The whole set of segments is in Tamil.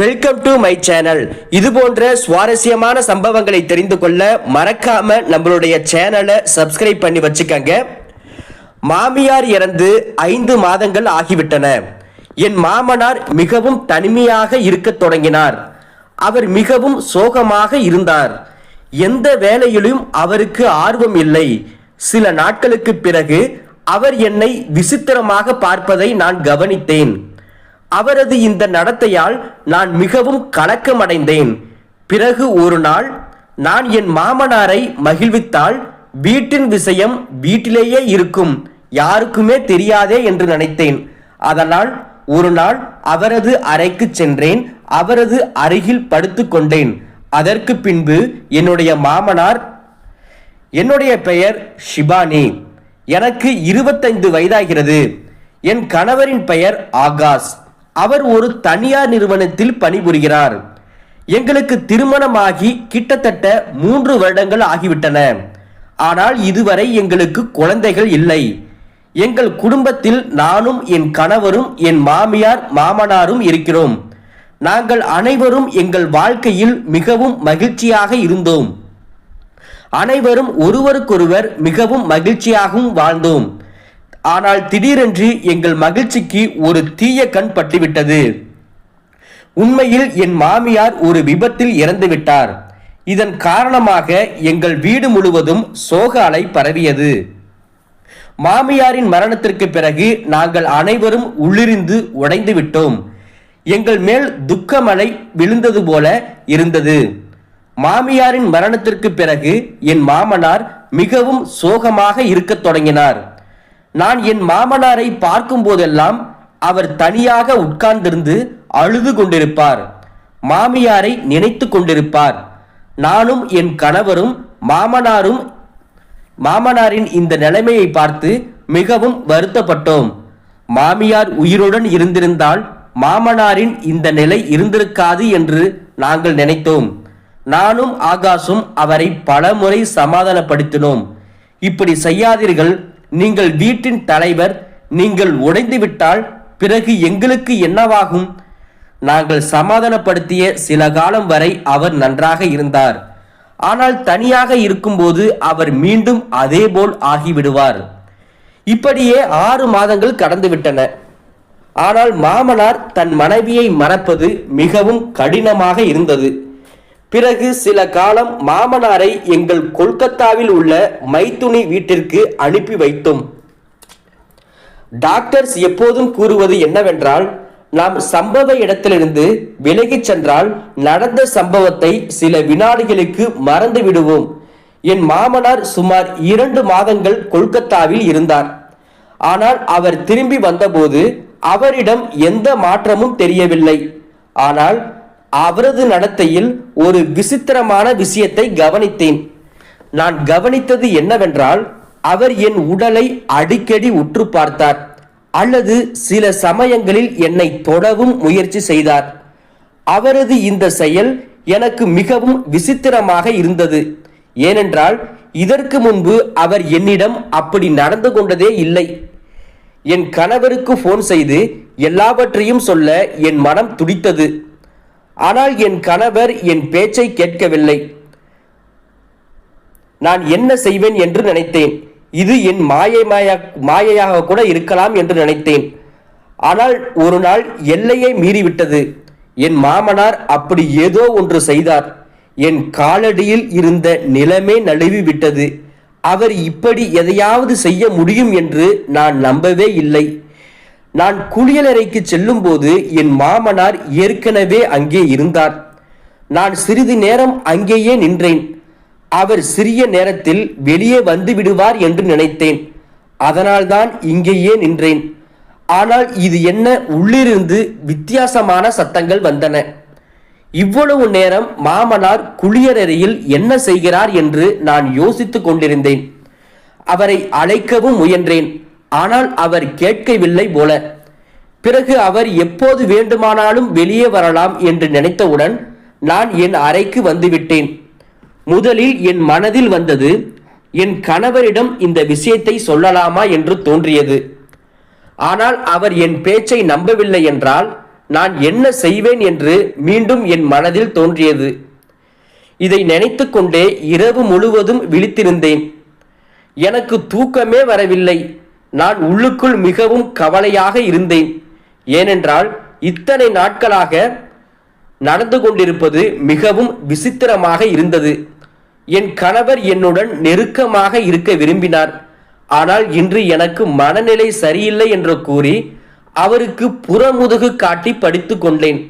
வெல்கம் டு மை சேனல் இது போன்ற சுவாரஸ்யமான சம்பவங்களை தெரிந்து கொள்ள மறக்காம நம்மளுடைய சேனலை சப்ஸ்கிரைப் பண்ணி வச்சுக்கங்க. மாமியார் இறந்து ஐந்து மாதங்கள் ஆகிவிட்டன. என் மாமனார் மிகவும் தனிமையாக இருக்கத் தொடங்கினார். அவர் மிகவும் சோகமாக இருந்தார். எந்த வேலையிலும் அவருக்கு ஆர்வம் இல்லை. சில நாட்களுக்கு பிறகு அவர் என்னை விசித்திரமாக பார்ப்பதை நான் கவனித்தேன். அவரது இந்த நடத்தையால் நான் மிகவும் கலக்கமடைந்தேன். பிறகு ஒரு நாள் நான் என் மாமனாரை மகிழ்வித்தால் வீட்டின் விஷயம் வீட்டிலேயே இருக்கும் யாருக்குமே தெரியாதே என்று நினைத்தேன். அதனால் ஒரு நாள் அவரது அறைக்கு சென்றேன் அவரது அருகில் படுத்து கொண்டேன். அதற்கு பின்பு என்னுடைய மாமனார் என்னுடைய பெயர் ஷிபானி. எனக்கு இருபத்தைந்து வயதாகிறது. என் கணவரின் பெயர் ஆகாஷ். அவர் ஒரு தனியார் நிறுவனத்தில் பணிபுரிகிறார். எங்களுக்கு திருமணமாகி கிட்டத்தட்ட மூன்று வருடங்கள் ஆகிவிட்டன. ஆனால் இதுவரை எங்களுக்கு குழந்தைகள் இல்லை. எங்கள் குடும்பத்தில் நானும் என் கணவரும் என் மாமியார் மாமனாரும் இருக்கிறோம். நாங்கள் அனைவரும் எங்கள் வாழ்க்கையில் மிகவும் மகிழ்ச்சியாக இருந்தோம். அனைவரும் ஒருவருக்கொருவர் மிகவும் மகிழ்ச்சியாகவும் வாழ்ந்தோம். ஆனால் திடீரென்று எங்கள் மகிழ்ச்சிக்கு ஒரு தீய கண் பட்டுவிட்டது. உண்மையில் என் மாமியார் ஒரு விபத்தில் இறந்துவிட்டார். இதன் காரணமாக எங்கள் வீடு முழுவதும் சோக அலை பரவியது. மாமியாரின் மரணத்திற்கு பிறகு நாங்கள் அனைவரும் உள்ளிருந்து உடைந்து விட்டோம். எங்கள் மேல் துக்கமலை விழுந்தது போல இருந்தது. மாமியாரின் மரணத்திற்கு பிறகு என் மாமனார் மிகவும் சோகமாக இருக்கத் தொடங்கினார். நான் என் மாமனாரை பார்க்கும் போதெல்லாம் அவர் தனியாக உட்கார்ந்திருந்து அழுது கொண்டிருப்பார். மாமியாரை நினைத்து கொண்டிருப்பார். நானும் என் கணவரும் மாமனாரும் மாமனாரின் இந்த நிலைமையை பார்த்து மிகவும் வருத்தப்பட்டோம். மாமியார் உயிருடன் இருந்திருந்தால் மாமனாரின் இந்த நிலை இருந்திருக்காது என்று நாங்கள் நினைத்தோம். நானும் ஆகாஷும் அவரை பலமுறை சமாதானப்படுத்தினோம். இப்படி செய்யாதீர்கள் நீங்கள் வீட்டின் தலைவர் நீங்கள் உடைந்துவிட்டால் பிறகு எங்களுக்கு என்னவாகும்? நாங்கள் சமாதானப்படுத்திய சில காலம் வரை அவர் நன்றாக இருந்தார். ஆனால் தனியாக இருக்கும்போது அவர் மீண்டும் அதேபோல் ஆகிவிடுவார். இப்படியே ஆறு மாதங்கள் கடந்துவிட்டன. ஆனால் மாமனார் தன் மனைவியை மறப்பது மிகவும் கடினமாக இருந்தது. பிறகு சில காலம் மாமனாரை எங்கள் கொல்கத்தாவில் உள்ள மைத்துனி வீட்டிற்கு அனுப்பி வைத்தோம். டாக்டர்ஸ் எப்போதும் கூறுவது என்னவென்றால் நாம் சம்பவ இடத்திலிருந்து விலகிச் சென்றால் நடந்த சம்பவத்தை சில வினாடிகளுக்கு மறந்து விடுவோம். என் மாமனார் சுமார் இரண்டு மாதங்கள் கொல்கத்தாவில் இருந்தார். ஆனால் அவர் திரும்பி வந்தபோது அவரிடம் எந்த மாற்றமும் தெரியவில்லை. ஆனால் அவரது நடத்தையில் ஒரு விசித்திரமான விஷயத்தை கவனித்தேன். நான் கவனித்தது என்னவென்றால் அவர் என் உடலை அடிக்கடி உற்று பார்த்தார் அல்லது சில சமயங்களில் என்னை தொடவும் முயற்சி செய்தார். அவரது இந்த செயல் எனக்கு மிகவும் விசித்திரமாக இருந்தது. ஏனென்றால் இதற்கு முன்பு அவர் என்னிடம் அப்படி நடந்து கொண்டதே இல்லை. என் கணவருக்கு போன் செய்து எல்லாவற்றையும் சொல்ல என் மனம் துடித்தது. ஆனால் என் கணவர் என் பேச்சை கேட்கவில்லை. நான் என்ன செய்வேன் என்று நினைத்தேன். இது என் மாயை மாயா மாயையாக கூட இருக்கலாம் என்று நினைத்தேன். ஆனால் ஒரு நாள் எல்லையை மீறிவிட்டது. என் மாமனார் அப்படி ஏதோ ஒன்று செய்தார். என் காலடியில் இருந்த நிலமே நழுவி விட்டது. அவர் இப்படி எதையாவது செய்ய முடியும் என்று நான் நம்பவே இல்லை. நான் குளியலறைக்கு செல்லும்போது என் மாமனார் ஏற்கனவே அங்கே இருந்தார். நான் சிறிது நேரம் அங்கேயே நின்றேன். அவர் சிறிய நேரத்தில் வெளியே வந்து விடுவார் என்று நினைத்தேன். அதனால்தான் இங்கேயே நின்றேன். ஆனால் இது என்ன உள்ளிருந்து வித்தியாசமான சத்தங்கள் வந்தன. இவ்வளவு நேரம் மாமனார் குளியலறையில் என்ன செய்கிறார் என்று நான் யோசித்துக் கொண்டிருந்தேன். அவரை அழைக்கவும் முயன்றேன். ஆனால் அவர் கேட்கவில்லை போல. பிறகு அவர் எப்போது வேண்டுமானாலும் வெளியே வரலாம் என்று நினைத்தவுடன் நான் என் அறைக்கு வந்துவிட்டேன். முதலில் என் மனதில் வந்தது என் கணவரிடம் இந்த விஷயத்தை சொல்லலாமா என்று தோன்றியது. ஆனால் அவர் என் பேச்சை நம்பவில்லை என்றால் நான் என்ன செய்வேன் என்று மீண்டும் என் மனதில் தோன்றியது. இதை நினைத்துக்கொண்டே இரவு முழுவதும் விழித்திருந்தேன். எனக்கு தூக்கமே வரவில்லை. நான் உள்ளுக்குள் மிகவும் கவலையாக இருந்தேன். ஏனென்றால் இத்தனை நாட்களாக நடந்து கொண்டிருப்பது மிகவும் விசித்திரமாக இருந்தது. என் கணவர் என்னுடன் நெருக்கமாக இருக்க விரும்பினார். ஆனால் இன்று எனக்கு மனநிலை சரியில்லை என்று கூறி அவருக்கு புறமுதுகு காட்டி படித்து கொண்டேன்.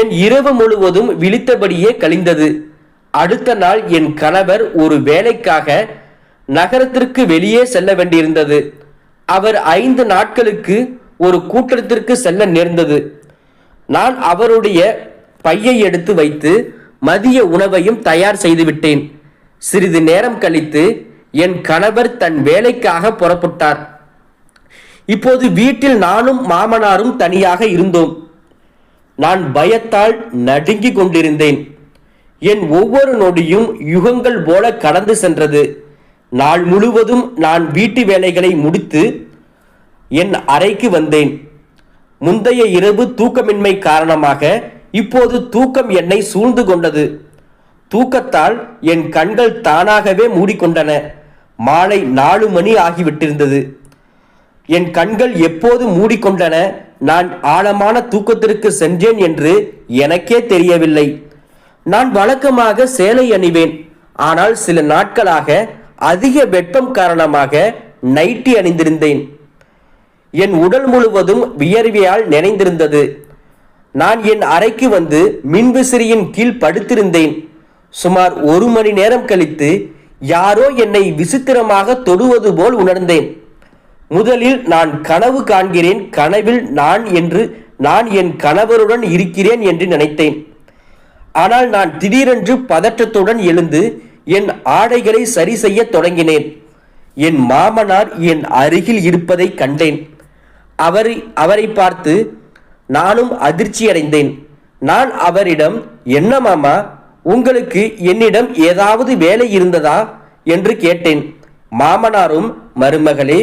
என் இரவு முழுவதும் விழித்தபடியே கழிந்தது. அடுத்த நாள் என் கணவர் ஒரு வேலைக்காக நகரத்திற்கு வெளியே செல்ல வேண்டியிருந்தது. அவர் ஐந்து நாட்களுக்கு ஒரு கூட்டத்திற்கு செல்ல நேர்ந்தது. நான் அவருடைய பையை எடுத்து வைத்து மதிய உணவையும் தயார் செய்துவிட்டேன் சிறிது நேரம் கழித்து என் கணவர் தன் வேலைக்காக புறப்பட்டார். இப்போது வீட்டில் நானும் மாமனாரும் தனியாக இருந்தோம். நான் பயத்தால் நடுங்கிக் கொண்டிருந்தேன். என் ஒவ்வொரு நொடியும் யுகங்கள் போல கடந்து சென்றது. நாள் முழுவதும் நான் வீட்டு வேலைகளை முடித்து என் அறைக்கு வந்தேன். முந்தைய இரவு தூக்கமின்மை காரணமாக இப்போது தூக்கம் என்னை சூழ்ந்து கொண்டது. தூக்கத்தால் என் கண்கள் தானாகவே மூடிக்கொண்டன. மாலை நாலு மணி ஆகிவிட்டிருந்தது. என் கண்கள் எப்போது மூடிக்கொண்டன நான் ஆழமான தூக்கத்திற்கு சென்றேன் என்று எனக்கே தெரியவில்லை. நான் வழக்கமாக சேலை அணிவேன். ஆனால் சில நாட்களாக அதிக வெப்பம் காரணமாக நைட்டி அணிந்திருந்தேன். என் உடல் முழுவதும் வியர்வையால் நினைந்திருந்தது. நான் என் அறைக்கு வந்து மின்விசிறியின் கீழ் படுத்திருந்தேன். சுமார் ஒரு மணி நேரம் கழித்து யாரோ என்னை விசித்திரமாக தொடுவது போல் உணர்ந்தேன். முதலில் நான் கனவு காண்கிறேன் கனவில் நான் என்று நான் என் கணவருடன் இருக்கிறேன் என்று நினைத்தேன். ஆனால் நான் திடீரென்று பதற்றத்துடன் எழுந்து என் ஆடைகளை சரி செய்ய தொடங்கினேன். என் மாமனார் என் அருகில் இருப்பதை கண்டேன். அவரை அவரை பார்த்து நானும் அதிர்ச்சியடைந்தேன் நான் அவரிடம் என்ன மாமா உங்களுக்கு என்னிடம் ஏதாவது வேலை இருந்ததா? என்று கேட்டேன். மாமனாரும் மருமகளே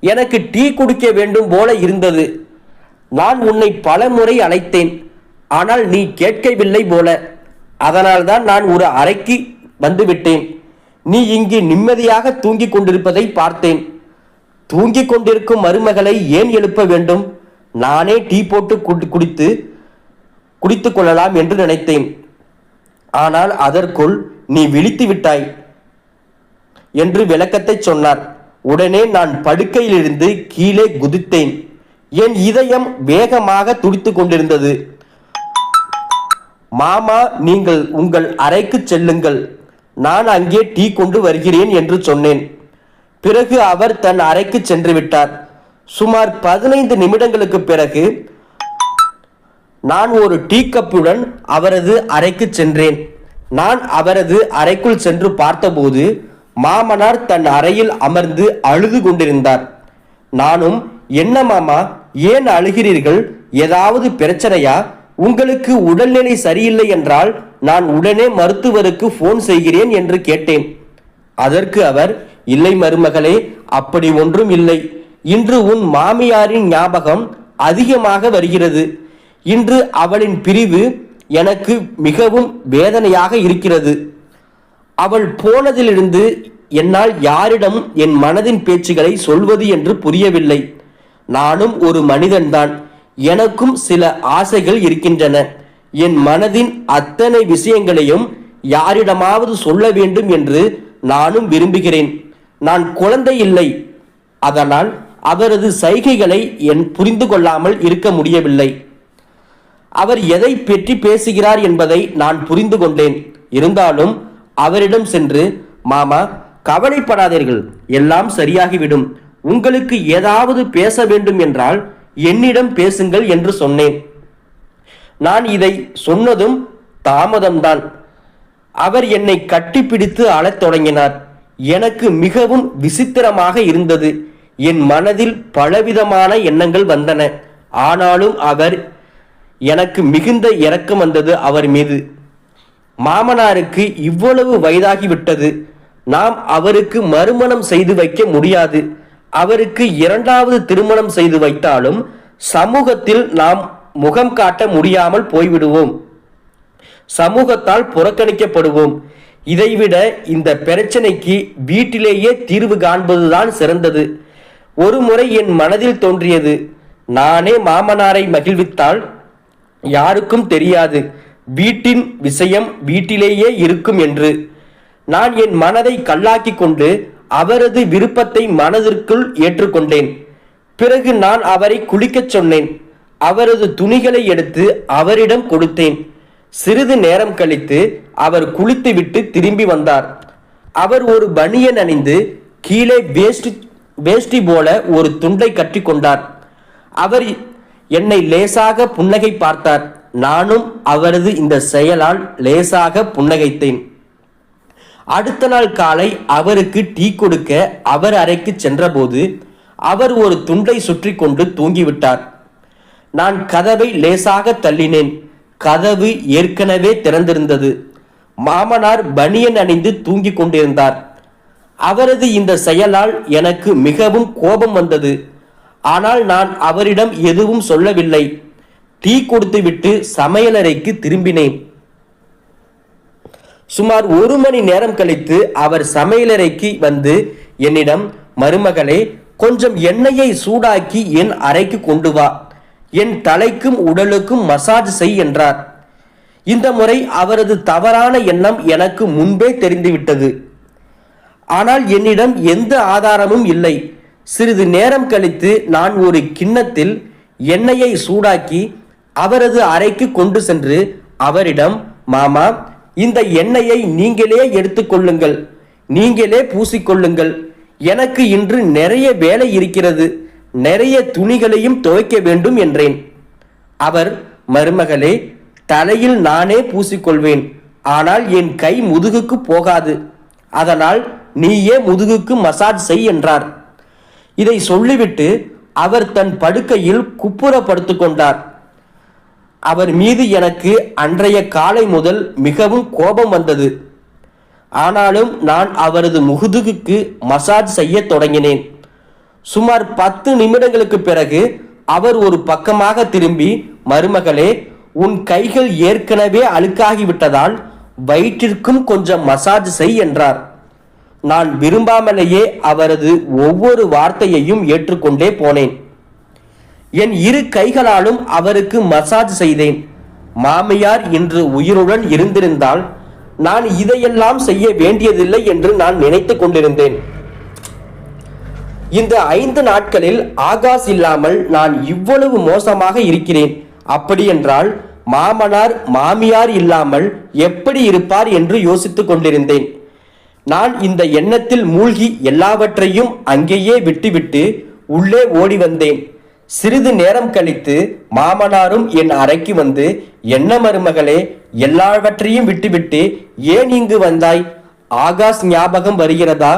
எனக்கு டீ குடிக்க வேண்டும் போல இருந்தது. நான் உன்னை பல முறை அழைத்தேன். ஆனால் நீ கேட்கவில்லை போல. அதனால்தான் நான் ஒரு அறைக்கு வந்துவிட்டேன். நீ இங்கு நிம்மதியாக தூங்கிக் கொண்டிருப்பதை பார்த்தேன். தூங்கிக் கொண்டிருக்கும் மருமகளை ஏன் எழுப்ப வேண்டும்? நானே டீ போட்டு குடித்து குடித்து கொள்ளலாம் என்று நினைத்தேன். ஆனால் அதற்குள் நீ விழித்து விட்டாய் என்று விளக்கத்தை சொன்னார். உடனே நான் படுக்கையிலிருந்து கீழே குதித்தேன். என் இதயம் வேகமாக துடித்து கொண்டிருந்தது. மாமா நீங்கள் உங்கள் அறைக்கு செல்லுங்கள். நான் அங்கே டீ கொண்டு வருகிறேன் என்று சொன்னேன். பிறகு அவர் தன் அறைக்கு சென்று விட்டார். சுமார் பதினைந்து நிமிடங்களுக்கு பிறகு நான் ஒரு டீ கப்புடன் அவரது அறைக்கு சென்றேன். நான் அவரது அறைக்குள் சென்று பார்த்தபோது மாமனார் தன் அறையில் அமர்ந்து அழுது கொண்டிருந்தார். நானும் என்ன மாமா ஏன் அழுகிறீர்கள்? ஏதாவது பிரச்சனையா? உங்களுக்கு உடல்நிலை சரியில்லை என்றால் நான் உடனே மருத்துவருக்கு ஃபோன் செய்கிறேன் என்று கேட்டேன். அதற்கு அவர் இல்லை மருமகளே அப்படி ஒன்றும் இல்லை. இன்று உன் மாமியாரின் ஞாபகம் அதிகமாக வருகிறது. இன்று அவளின் பிரிவு எனக்கு மிகவும் வேதனையாக இருக்கிறது. அவள் போனதிலிருந்து என்னால் யாரிடம் என் மனதின் பேச்சுகளை சொல்வது என்று புரியவில்லை. நானும் ஒரு மனிதன்தான். எனக்கும் சில ஆசைகள் இருக்கின்றன. என் மனதின் அத்தனை விஷயங்களையும் யாரிடமாவது சொல்ல வேண்டும் என்று நானும் விரும்புகிறேன். நான் குழந்தை இல்லை. அதனால் அவரது சைகைகளை என் புரிந்து கொள்ளாமல் இருக்க முடியவில்லை. அவர் எதை பற்றி பேசுகிறார் என்பதை நான் புரிந்து கொண்டேன். இருந்தாலும் அவரிடம் சென்று மாமா கவலைப்படாதீர்கள். எல்லாம் சரியாகிவிடும். உங்களுக்கு ஏதாவது பேச வேண்டும் என்றால் என்னிடம் பேசுங்கள் என்று சொன்னேன். நான் இதை சொன்னதும் தாமதம்தான். அவர் என்னை கட்டிப்பிடித்து அழத் தொடங்கினார். எனக்கு மிகவும் விசித்திரமாக இருந்தது. என் மனதில் பலவிதமான எண்ணங்கள் வந்தன. ஆனாலும் அவர் எனக்கு மிகுந்த இரக்கம் வந்தது அவர் மீது. மாமனாருக்கு இவ்வளவு வயதாகிவிட்டது. நாம் அவருக்கு மறுமணம் செய்து வைக்க முடியாது. அவருக்கு இரண்டாவது திருமணம் செய்து வைத்தாலும் சமூகத்தில் நாம் முகம் காட்ட முடியாமல் போய்விடுவோம். சமூகத்தால் புறக்கணிக்கப்படுவோம். இதைவிட இந்த பிரச்சனைக்கு வீட்டிலேயே தீர்வு காண்பதுதான் சிறந்தது. ஒரு முறை என் மனதில் தோன்றியது நானே மாமனாரை மகிழ்வித்தால் யாருக்கும் தெரியாது. வீட்டின் விஷயம் வீட்டிலேயே இருக்கும் என்று. நான் என் மனதை கல்லாக்கி கொண்டு அவரது விருப்பத்தை மனதிற்குள் ஏற்றுக்கொண்டேன். பிறகு நான் அவரை குளிக்கச் சொன்னேன். அவரது துணிகளை எடுத்து அவரிடம் கொடுத்தேன். சிறிது நேரம் கழித்து அவர் குளித்துவிட்டு திரும்பி வந்தார். அவர் ஒரு பனியன் அணிந்து கீழே வேஷ்டி வேஷ்டி போல ஒரு துண்டை கட்டி கொண்டார். அவர் என்னை லேசாக புன்னகை பார்த்தார். நானும் அவரது இந்த செயலால் லேசாக புன்னகைத்தேன். அடுத்த நாள் காலை அவருக்கு டீ கொடுக்க அவர் அறைக்கு சென்றபோது அவர் ஒரு துண்டை சுற்றி கொண்டு தூங்கிவிட்டார். நான் கதவை லேசாக தள்ளினேன். கதவு ஏற்கனவே திறந்திருந்தது. மாமனார் பனியன் அணிந்து தூங்கிக் கொண்டிருந்தார். அவரது இந்த செயலால் எனக்கு மிகவும் கோபம் வந்தது. ஆனால் நான் அவரிடம் எதுவும் சொல்லவில்லை. டீ கொடுத்துவிட்டு சமையலறைக்கு திரும்பினேன். சுமார் ஒரு மணி நேரம் கழித்து அவர் சமையலறைக்கு வந்து என்னிடம் மருமகளே கொஞ்சம் எண்ணெயை சூடாக்கி என் அறைக்கு கொண்டு வா. என் தலைக்கும் உடலுக்கும் மசாஜ் செய் என்றார். இந்த முறை அவரது தவறான எண்ணம் எனக்கு முன்பே தெரிந்துவிட்டது. ஆனால் என்னிடம் எந்த ஆதாரமும் இல்லை. சிறிது நேரம் கழித்து நான் ஒரு கிண்ணத்தில் எண்ணெயை சூடாக்கி அவரது அறைக்கு கொண்டு சென்று அவரிடம் மாமா இந்த எண்ணெயை நீங்களே எடுத்துக்கொள்ளுங்கள் நீங்களே பூசிக்கொள்ளுங்கள் எனக்கு இன்று நிறைய வேலை இருக்கிறது. நிறைய துணிகளையும் துவைக்க வேண்டும் என்றேன். அவர் மருமகளே தலையில் நானே பூசிக்கொள்வேன். ஆனால் என் கை முதுகுக்கு போகாது. அதனால் நீயே முதுகுக்கு மசாஜ் செய் என்றார். இதை சொல்லிவிட்டு அவர் தன் படுக்கையில் குப்புற கொண்டார். அவர் மீது எனக்கு அன்றைய காலை முதல் மிகவும் கோபம் வந்தது. ஆனாலும் நான் அவரது முகுதுகுக்கு மசாஜ் செய்ய தொடங்கினேன். சுமார் பத்து நிமிடங்களுக்கு பிறகு அவர் ஒரு பக்கமாக திரும்பி மருமகளே உன் கைகள் ஏற்கனவே அழுக்காகிவிட்டதால் வயிற்றிற்கும் கொஞ்சம் மசாஜ் செய் என்றார். நான் விரும்பாமலேயே அவரது ஒவ்வொரு வார்த்தையையும் ஏற்றுக்கொண்டே போனேன். என் இரு கைகளாலும் அவருக்கு மசாஜ் செய்தேன். மாமியார் இன்று உயிருடன் இருந்திருந்தால் நான் இதையெல்லாம் செய்ய வேண்டியதில்லை என்று நான் நினைத்துக் கொண்டிருந்தேன். இந்த ஐந்து நாட்களில் ஆகாஷ் இல்லாமல் நான் இவ்வளவு மோசமாக இருக்கிறேன். அப்படி என்றால் மாமனார் மாமியார் இல்லாமல் எப்படி இருப்பார் என்று யோசித்துக் கொண்டிருந்தேன். நான் இந்த எண்ணத்தில் மூழ்கி எல்லாவற்றையும் அங்கேயே விட்டுவிட்டு உள்ளே ஓடி வந்தேன். சிறிது நேரம் கழித்து மாமனாரும் என் அறைக்கு வந்து என்ன மருமகளே எல்லாவற்றையும் விட்டுவிட்டு ஏன் இங்கு வந்தாய்? ஆகாஷ் ஞாபகம் வருகிறதா?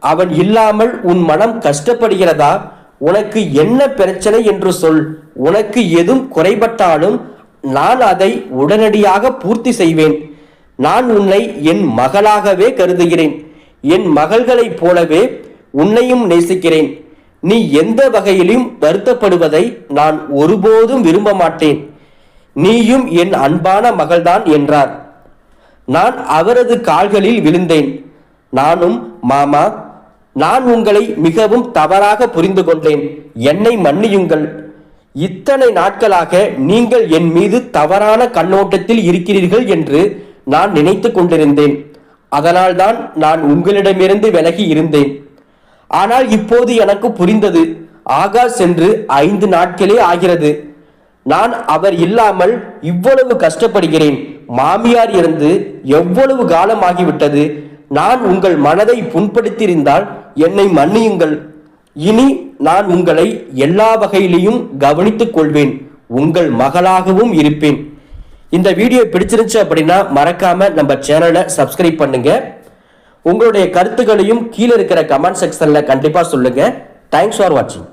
அவன் இல்லாமல் உன் மனம் கஷ்டப்படுகிறதா? உனக்கு என்ன பிரச்சனை என்று சொல். உனக்கு எதுவும் குறைபட்டாலும் நான் அதை உடனடியாக பூர்த்தி செய்வேன். நான் உன்னை என் மகளாகவே கருதுகிறேன். என் மகள்களைப் போலவே உன்னையும் நேசிக்கிறேன். நீ எந்த வகையிலும் வருத்தப்படுவதை நான் ஒருபோதும் விரும்ப மாட்டேன். நீயும் என் அன்பான மகள்தான் என்றார். நான் அவரது கால்களில் விழுந்தேன். நானும் மாமா நான் உங்களை மிகவும் தவறாக புரிந்து கொண்டேன். என்னை மன்னியுங்கள். இத்தனை நாட்களாக நீங்கள் என் மீது தவறான கண்ணோட்டத்தில் இருக்கிறீர்கள் என்று நான் நினைத்து கொண்டிருந்தேன். அதனால்தான் நான் உங்களிடமிருந்து விலகி இருந்தேன். ஆனால் இப்போது எனக்கு புரிந்தது. ஆகாஷ் சென்று ஐந்து நாட்களே ஆகிறது. நான் அவர் இல்லாமல் இவ்வளவு கஷ்டப்படுகிறேன். மாமியார் இருந்து எவ்வளவு காலம் ஆகிவிட்டது நான் உங்கள் மனதை புண்படுத்தியிருந்தால் என்னை மன்னியுங்கள். இனி நான் உங்களை எல்லா வகையிலையும் கவனித்துக் கொள்வேன். உங்கள் மகளாகவும் இருப்பேன். இந்த வீடியோ பிடிச்சிருந்துச்சு அப்படின்னா மறக்காம நம்ம சேனலை சப்ஸ்கிரைப் பண்ணுங்க. உங்களுடைய கருத்துக்களையும் கீழே இருக்கிற கமெண்ட் செக்ஷன்ல கண்டிப்பா சொல்லுங்க. தேங்க்ஸ் ஃபார் வாட்சிங்